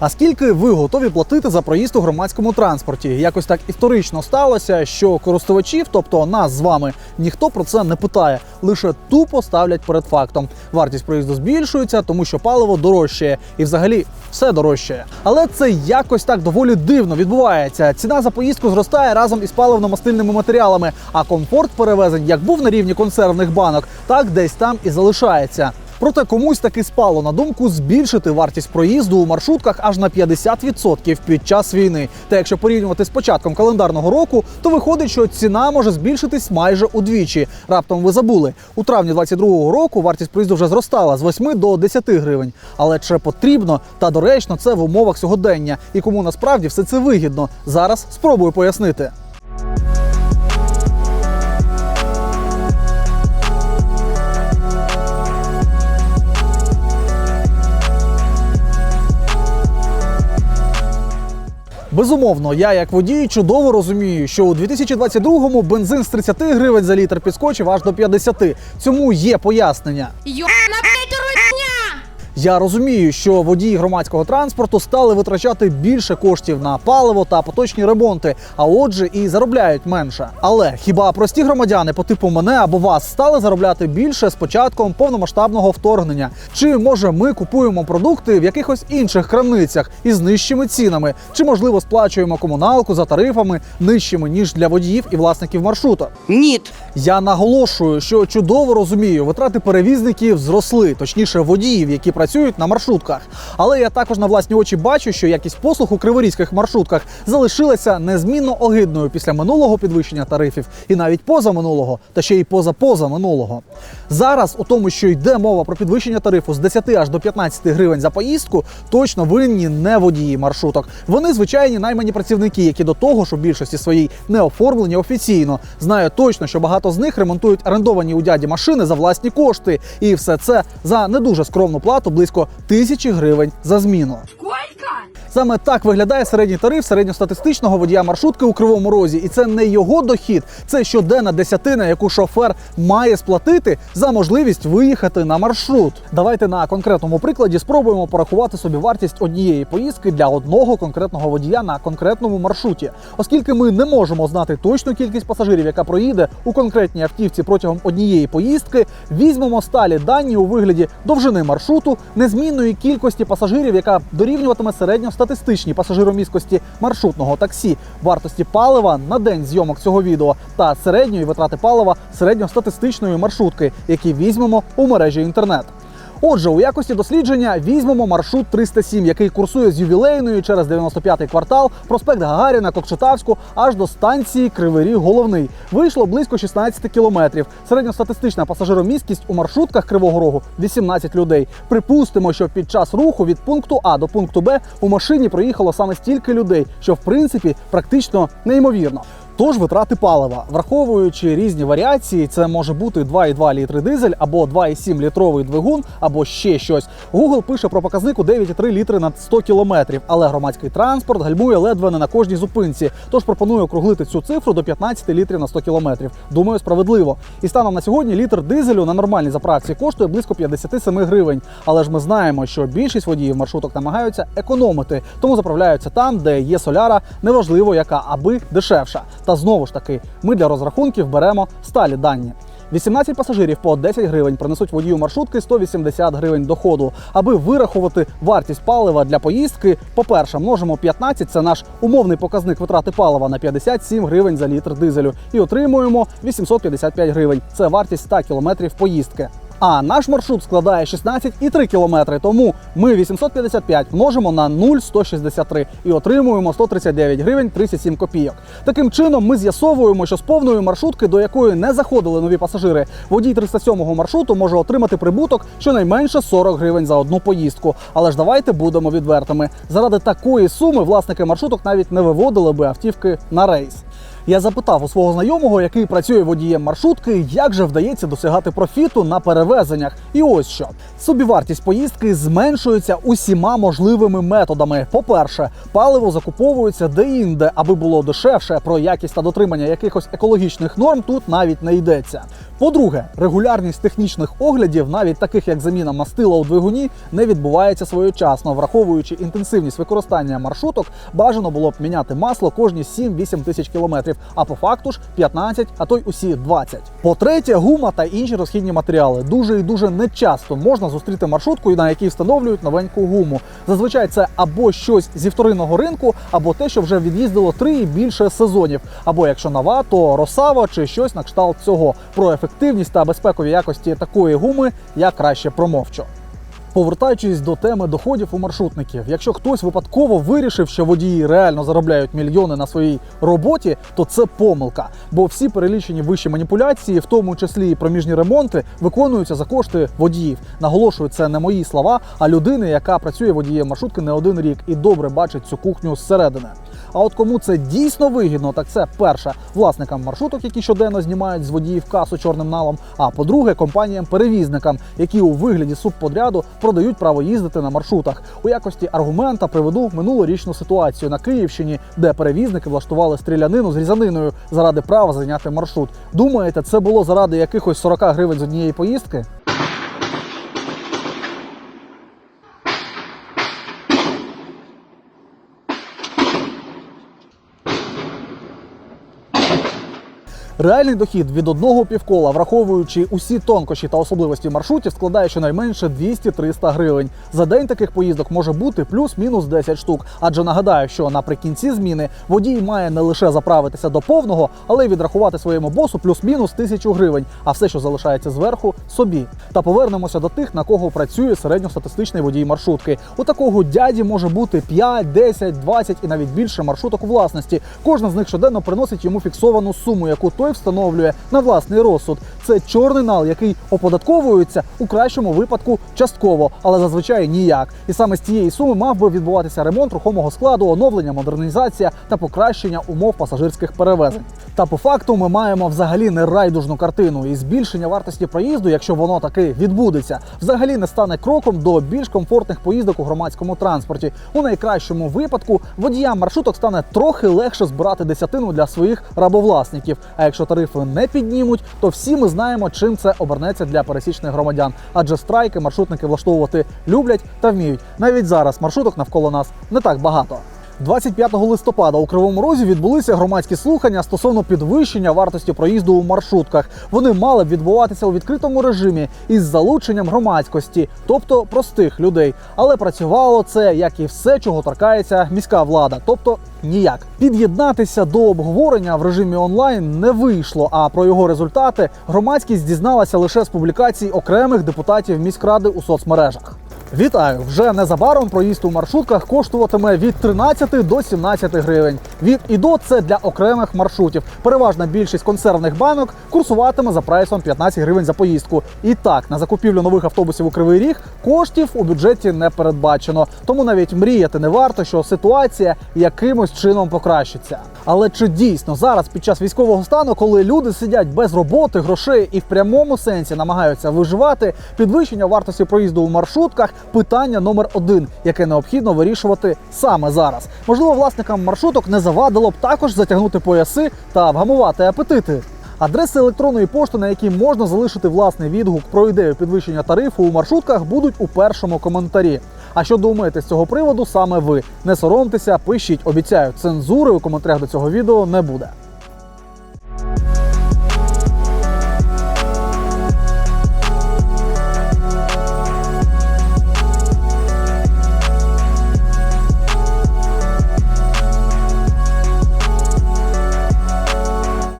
А скільки ви готові платити за проїзд у громадському транспорті? Якось так історично сталося, що користувачів, тобто нас з вами, ніхто про це не питає, лише тупо ставлять перед фактом. Вартість проїзду збільшується, тому що паливо дорожчає, і взагалі все дорожчає. Але це якось так доволі дивно відбувається. Ціна за поїздку зростає разом із паливно-мастильними матеріалами, а комфорт перевезень як був на рівні консервних банок, так десь там і залишається. Проте комусь таки спало на думку збільшити вартість проїзду у маршрутках аж на 50% під час війни. Та якщо порівнювати з початком календарного року, то виходить, що ціна може збільшитись майже удвічі. Раптом ви забули. У травні 22-го року вартість проїзду вже зростала з 8 до 10 гривень. Але чи потрібно та доречно це в умовах сьогодення? І кому насправді все це вигідно? Зараз спробую пояснити. Безумовно, я як водій чудово розумію, що у 2022-му бензин з 30 гривень за літр підскочив аж до 50. Цьому є пояснення. Рудня! Я розумію, що водії громадського транспорту стали витрачати більше коштів на паливо та поточні ремонти, а отже, і заробляють менше. Але хіба прості громадяни по типу мене або вас стали заробляти більше з початком повномасштабного вторгнення? Чи може ми купуємо продукти в якихось інших крамницях із нижчими цінами? Чи можливо сплачуємо комуналку за тарифами нижчими ніж для водіїв і власників маршрута? Ніт. Я наголошую, що чудово розумію, витрати перевізників зросли, точніше водіїв, які працюють на маршрутках. Але я також на власні очі бачу, що якість послуг у криворізьких маршрутках залишилася незмінно огидною після минулого підвищення тарифів, і навіть поза минулого, та ще й поза поза минулого. Зараз у тому, що йде мова про підвищення тарифу з 10 аж до 15 гривень за поїздку, точно винні не водії маршруток. Вони звичайні наймані працівники, які до того ж у більшості своїй не оформлені офіційно. Знаю точно, що багато з них ремонтують орендовані у дяді машини за власні кошти, і все це за не дуже скромну плату близько тисячі гривень за зміну. Сколько? Саме так виглядає середній тариф середньостатистичного водія маршрутки у кривому розі, і це не його дохід, це щоденна десятина, яку шофер має сплатити за можливість виїхати на маршрут. Давайте на конкретному прикладі спробуємо порахувати собі вартість однієї поїздки для одного конкретного водія на конкретному маршруті, оскільки ми не можемо знати точну кількість пасажирів, яка проїде у конкретній автівці протягом однієї поїздки. Візьмемо сталі дані у вигляді довжини маршруту, незмінної кількості пасажирів, яка дорівнюватиме середньостатистичній пасажиромісткості маршрутного таксі, вартості палива на день зйомок цього відео та середньої витрати палива середньостатистичної маршрутки, які візьмемо у мережі інтернет. Отже, у якості дослідження візьмемо маршрут 307, який курсує з ювілейної через 95-й квартал, проспект Гагаріна, Кокшетавську, аж до станції Кривий Ріг Головний. Вийшло близько 16 кілометрів. Середньостатистична пасажиромісткість у маршрутках Кривого Рогу 18 людей. Припустимо, що під час руху від пункту А до пункту Б у машині проїхало саме стільки людей, що в принципі практично неймовірно. Тож витрати палива, враховуючи різні варіації, це може бути 2,2 літри дизель або 2,7 літровий двигун, або ще щось. Google пише про показник у 9,3 літри на 100 кілометрів, але громадський транспорт гальмує ледве не на кожній зупинці. Тож пропоную округлити цю цифру до 15 літрів на 100 кілометрів. Думаю, справедливо. І станом на сьогодні літр дизелю на нормальній заправці коштує близько 57 гривень. Але ж ми знаємо, що більшість водіїв маршруток намагаються економити, тому заправляються там, де є соляра, неважливо яка, аби дешевша. Та знову ж таки, ми для розрахунків беремо сталі дані. 18 пасажирів по 10 гривень принесуть водію маршрутки 180 гривень доходу. Аби вирахувати вартість палива для поїздки, по-перше, множимо 15, це наш умовний показник витрати палива на 57 гривень за літр дизелю, і отримуємо 855 гривень. Це вартість 100 кілометрів поїздки. А наш маршрут складає 16,3 кілометри, тому ми 855 множимо на 0,163 і отримуємо 139 гривень 37 копійок. Таким чином, ми з'ясовуємо, що з повної маршрутки, до якої не заходили нові пасажири, водій 307-го маршруту може отримати прибуток щонайменше 40 гривень за одну поїздку. Але ж давайте будемо відвертими. Заради такої суми власники маршруток навіть не виводили би автівки на рейс. Я запитав у свого знайомого, який працює водієм маршрутки, як же вдається досягати профіту на перевезеннях. І ось що собівартість поїздки зменшується усіма можливими методами. По-перше, паливо закуповується де-інде, аби було дешевше. Про якість та дотримання якихось екологічних норм тут навіть не йдеться. По-друге, регулярність технічних оглядів, навіть таких як заміна мастила у двигуні, не відбувається своєчасно, враховуючи інтенсивність використання маршруток, бажано було б міняти масло кожні 7-8 тисяч кілометрів, а по факту ж 15, а то й усі 20. По-третє, гума та інші розхідні матеріали. Дуже і дуже нечасто можна зустріти маршрутку, на якій встановлюють новеньку гуму. Зазвичай це або щось зі вторинного ринку, або те, що вже від'їздило три і більше сезонів. Або якщо нова, то Росава чи щось на кшталт цього. Про ефективність та безпекові якості такої гуми я краще промовчу. Повертаючись до теми доходів у маршрутників, якщо хтось випадково вирішив, що водії реально заробляють мільйони на своїй роботі, то це помилка. Бо всі перелічені вищі маніпуляції, в тому числі і проміжні ремонти, виконуються за кошти водіїв. Наголошую, це не мої слова, а людини, яка працює водієм маршрутки не один рік і добре бачить цю кухню зсередини. А от кому це дійсно вигідно, так це перше власникам маршруток, які щоденно знімають з водіїв касу чорним налом. А по-друге, компаніям-перевізникам, які у вигляді субподряду продають право їздити на маршрутах. У якості аргумента приведу минулорічну ситуацію на Київщині, де перевізники влаштували стрілянину з різаниною заради права зайняти маршрут. Думаєте, це було заради якихось 40 гривень з однієї поїздки? Реальний дохід від одного півкола, враховуючи усі тонкощі та особливості маршрутів, складає щонайменше 200-300 гривень. За день таких поїздок може бути плюс-мінус 10 штук. Адже нагадаю, що наприкінці зміни водій має не лише заправитися до повного, але й відрахувати своєму босу плюс-мінус тисячу гривень, а все, що залишається зверху, собі. Та повернемося до тих, на кого працює середньостатистичний водій маршрутки. У такого дяді може бути 5, 10, 20 і навіть більше маршруток у власності. Кожна з них щоденно приносить йому фіксовану суму, яку той встановлює на власний розсуд. Це чорний нал, який оподатковується у кращому випадку частково, але зазвичай ніяк. І саме з цієї суми мав би відбуватися ремонт рухомого складу, оновлення, модернізація та покращення умов пасажирських перевезень. Та по факту ми маємо взагалі нерайдужну картину, і збільшення вартості проїзду, якщо воно таки відбудеться, взагалі не стане кроком до більш комфортних поїздок у громадському транспорті. У найкращому випадку водіям маршруток стане трохи легше збирати десятину для своїх рабовласників. А якщо тарифи не піднімуть, то всі ми знаємо, чим це обернеться для пересічних громадян. Адже страйки маршрутники влаштовувати люблять та вміють. Навіть зараз маршруток навколо нас не так багато. 25 листопада у Кривому Розі відбулися громадські слухання стосовно підвищення вартості проїзду у маршрутках. Вони мали б відбуватися у відкритому режимі із залученням громадськості, тобто простих людей. Але працювало це як і все, чого торкається міська влада, тобто ніяк. Під'єднатися до обговорення в режимі онлайн не вийшло. А про його результати громадськість дізналася лише з публікацій окремих депутатів міськради у соцмережах. Вітаю! Вже незабаром проїзд у маршрутках коштуватиме від 13 до 17 гривень. Від і до це для окремих маршрутів. Переважна більшість консервних банок курсуватиме за прайсом 15 гривень за поїздку. І так, на закупівлю нових автобусів у Кривий Ріг коштів у бюджеті не передбачено. Тому навіть мріяти не варто, що ситуація якимось чином покращиться. Але чи дійсно зараз під час військового стану, коли люди сидять без роботи, грошей і в прямому сенсі намагаються виживати, підвищення вартості проїзду у маршрутках питання номер один, яке необхідно вирішувати саме зараз. Можливо, власникам маршруток не завадило б також затягнути пояси та вгамувати апетити. Адреси електронної пошти, на якій можна залишити власний відгук про ідею підвищення тарифу у маршрутках, будуть у першому коментарі. А що думаєте з цього приводу саме ви? Не соромтеся, пишіть, обіцяю, цензури у коментарях до цього відео не буде.